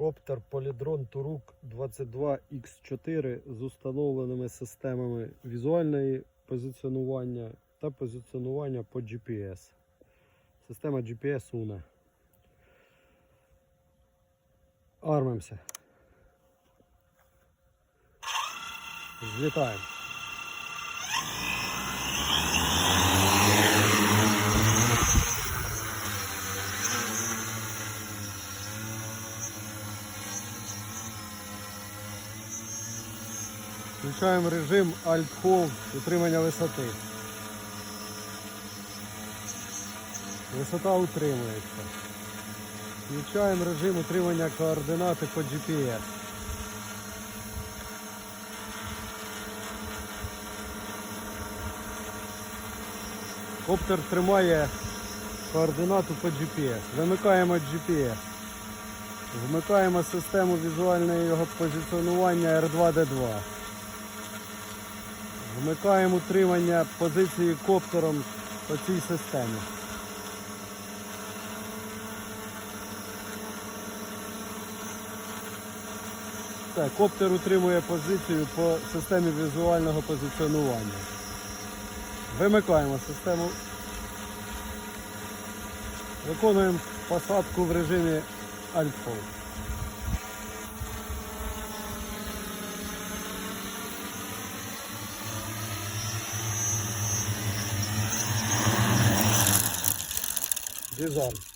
Коптер Polytron Turuk 22X4 з установленими системами візуальної позиціонування та позиціонування по GPS. Система GPS UNE. Армимося. Злітаємо. Включаємо режим Alt-Hold утримання висоти. Висота утримується. Включаємо режим утримання координати по GPS. Коптер тримає координату по GPS. Вимикаємо GPS. Вмикаємо систему візуального його позиціонування R2D2. Вмикаємо утримання позиції коптером по цій системі. Так, коптер утримує позицію по системі візуального позиціонування. Вимикаємо систему. Виконуємо посадку в режимі Alt-Hold. Дизайн.